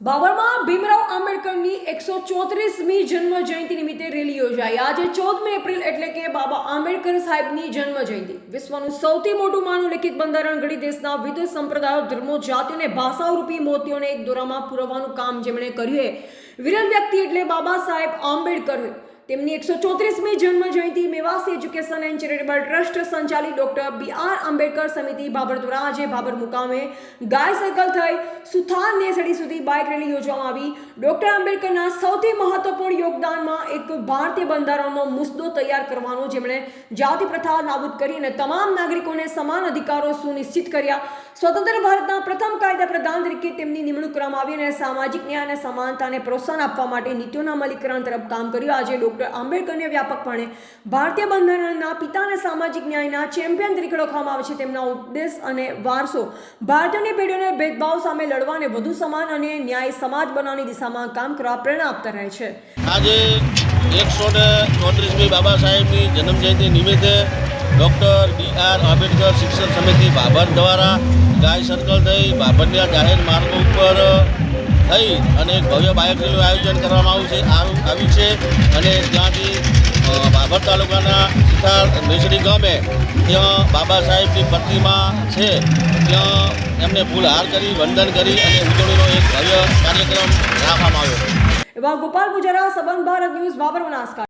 બાબરમાં ભીમરાવ આંબેડકરની એકસો ચોત્રીસમી જન્મ જયંતિ નિમિત્તે રેલી યોજાઈ. આજે ચૌદમી એપ્રિલ એટલે કે બાબા આંબેડકર સાહેબની જન્મ જયંતિ વિશ્વનું સૌથી મોટું માનવ લિખિત બંધારણ ઘડી દેશના વિવિધ સંપ્રદાયો, ધર્મો, જાતિ અને ભાષારૂપી મોતીઓને એક દોરામાં પુરવવાનું કામ જેમણે કર્યું છે વિરલ વ્યક્તિ એટલે બાબા સાહેબ આંબેડકર. તેમની એકસો ચોત્રીસમી જન્મ જયંતિ Mevasi education and charitable trust સંચાલિત ડોક્ટર બી આર આંબેડકર સમિતિ બાબર દ્વારા આજે બાબર મુકામે ગાય સર્કલ થઈ સુથાર નેસડી સુધી બાઇક રેલી યોજવામાં આવી. ડોક્ટર આંબેડકરના સૌથી મહત્વપૂર્ણ યોગદાનમાં એક ભારતીય બંધારણનો મુસદ્દો તૈયાર કરવાનો જેમણે જાતિ પ્રથા નાબૂદ કરી અને તમામ નાગરિકોને સમાન અધિકારો સુનિશ્ચિત કર્યા. સ્વતંત્ર ભારતના પ્રથમ કાયદા પ્રધાન તરીકે તેમની નિમણૂક કરવામાં આવી અને સામાજિક ન્યાય અને સમાનતાને પ્રોત્સાહન આપવા માટે નીતિઓના અમલીકરણ તરફ કામ કર્યું. આજે ડોક્ટર આંબેડકરને વ્યાપકપણે ભારતીય બંધારણના પિતા અને સામાજિક ન્યાયના ચેમ્પિયન તરીકે ઓળખવામાં આવે છે. તેમના ઉદ્દેશ અને વારસો ભારતીયની પેઢીઓને ભેદભાવ સામે લડવા અને વધુ સમાન અને ન્યાય સમાજ બનાવવાની દિશામાં કામ કરવા પ્રેરણા આપતા રહે છે. આજે એકસો ને ચોત્રીસમી બાબા સાહેબની જન્મજયંતિ નિમિત્તે ડૉક્ટર બી આર આંબેડકર શિક્ષણ સમિતિ બાબર દ્વારા ગાય સર્કલ થઈ બાબરના જાહેર માર્ગો ઉપર થઈ અને એક ભવ્ય બાઇક રેલીનું આયોજન કરવામાં આવ્યું છે. આવ્યું છે અને ત્યાંથી બાબર તાલુકાના સિથાર મેસડી ગામે ત્યાં બાબા સાહેબની પ્રતિમા છે. ત્યાં એમને ફૂલહાર કરી, વંદન કરી અને ઉજવણીનો એક ભવ્ય કાર્યક્રમ રાખવામાં આવ્યો. એવા ગોપાલ પુજારા સંબંધ ભારત ન્યૂઝ બાબર બનાસકાંઠા.